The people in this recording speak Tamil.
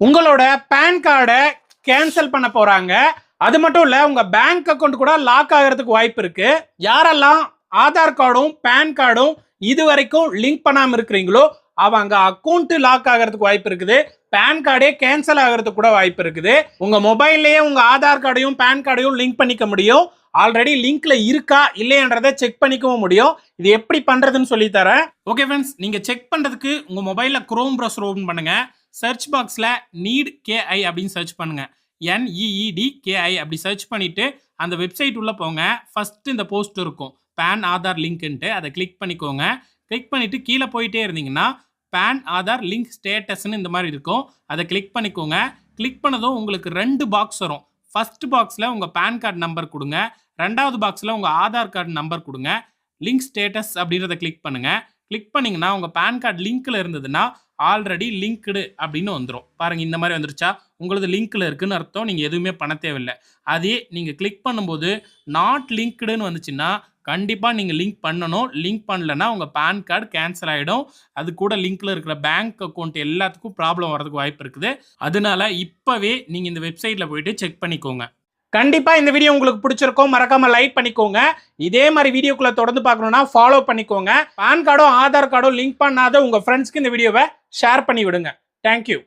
உங்களோட பேன் கார்டை கேன்சல் பண்ண போறாங்க. அது மட்டும் இல்ல உங்க பேங்க் அக்கௌண்ட் கூட லாக் ஆகிறதுக்கு வாய்ப்பு இருக்கு. யாரெல்லாம் ஆதார் கார்டும் பேன் கார்டும் இது வரைக்கும் லிங்க் பண்ணாம இருக்கிறீங்களோ அவங்க அக்கௌண்ட் லாக் ஆகிறதுக்கு வாய்ப்பு இருக்குது. பேன் கார்டே கேன்சல் ஆகிறதுக்கு கூட வாய்ப்பு இருக்குது. உங்க மொபைல்லயே உங்க ஆதார் கார்டையும் பேன் கார்டையும் லிங்க் பண்ணிக்க முடியும். ஆல்ரெடி லிங்க்ல இருக்கா இல்லையன்றதை செக் பண்ணிக்கவும் முடியும். இது எப்படி பண்றதுன்னு சொல்லி தரேன். ஓகே ஃப்ரெண்ட்ஸ் நீங்க செக் பண்றதுக்கு உங்க மொபைல்ல குரோம் ப்ரௌசர் ஓபன் பண்ணுங்க. சர்ச் பாக்ஸில் நீட் கேஐ அப்படின்னு சர்ச் பண்ணுங்கள் என்இஇடி கேஐ அப்படி சர்ச் பண்ணிவிட்டு அந்த வெப்சைட் உள்ளே போங்க. ஃபஸ்ட்டு இந்த போஸ்ட் இருக்கும். பேன் ஆதார் லிங்க்குன்ட்டு அதை கிளிக் பண்ணிக்கோங்க. கிளிக் பண்ணிவிட்டு கீழே போயிட்டே இருந்தீங்கன்னா பேன் ஆதார் லிங்க் ஸ்டேட்டஸ்னு இந்த மாதிரி இருக்கும். அதை கிளிக் பண்ணிக்கோங்க. கிளிக் பண்ணதும் உங்களுக்கு ரெண்டு பாக்ஸ் வரும். ஃபஸ்ட் பாக்ஸில் உங்கள் பேன் கார்டு நம்பர் கொடுங்க. ரெண்டாவது பாக்ஸில் உங்கள் ஆதார் கார்டு நம்பர் கொடுங்க. லிங்க் ஸ்டேட்டஸ் அப்படின்றத கிளிக் பண்ணுங்கள் கிளிக் பண்ணிங்கன்னா உங்கள் பேன் கார்டு லிங்க்கில் இருந்ததுன்னா ஆல்ரெடி லிங்க்டு அப்படின்னு வந்துடும் பாருங்கள் இந்த மாதிரி வந்துருச்சா? உங்களது லிங்க்கில் இருக்குன்னு அர்த்தம். நீங்கள் எதுவுமே பண்ண தேவையில்லை. அதே நீங்கள் கிளிக் பண்ணும்போது நாட் லிங்க்டுன்னு வந்துச்சுன்னா கண்டிப்பாக நீங்கள் லிங்க் பண்ணணும். லிங்க் பண்ணலன்னா உங்கள் பேன் கார்டு கேன்சல் ஆகிடும் அது கூட லிங்க்கில் இருக்கிற பேங்க் அக்கௌண்ட் எல்லாத்துக்கும் ப்ராப்ளம் வரதுக்கு வாய்ப்பு இருக்குது. அதனால இப்போவே நீங்கள் இந்த வெப்சைட்டில் போயிட்டு செக் பண்ணிக்கோங்க. கண்டிப்பாக இந்த வீடியோ உங்களுக்கு பிடிச்சிருக்கும். மறக்காமல் லைக் பண்ணிக்கோங்க. இதே மாதிரி வீடியோக்குள்ள தொடர்ந்து பார்க்கணும்னா ஃபாலோ பண்ணிக்கோங்க. பான் கார்டோ ஆதார் கார்டோ லிங்க் பண்ணாத உங்கள் ஃப்ரெண்ட்ஸ்க்கு இந்த வீடியோவை ஷேர் பண்ணி விடுங்க தேங்க்யூ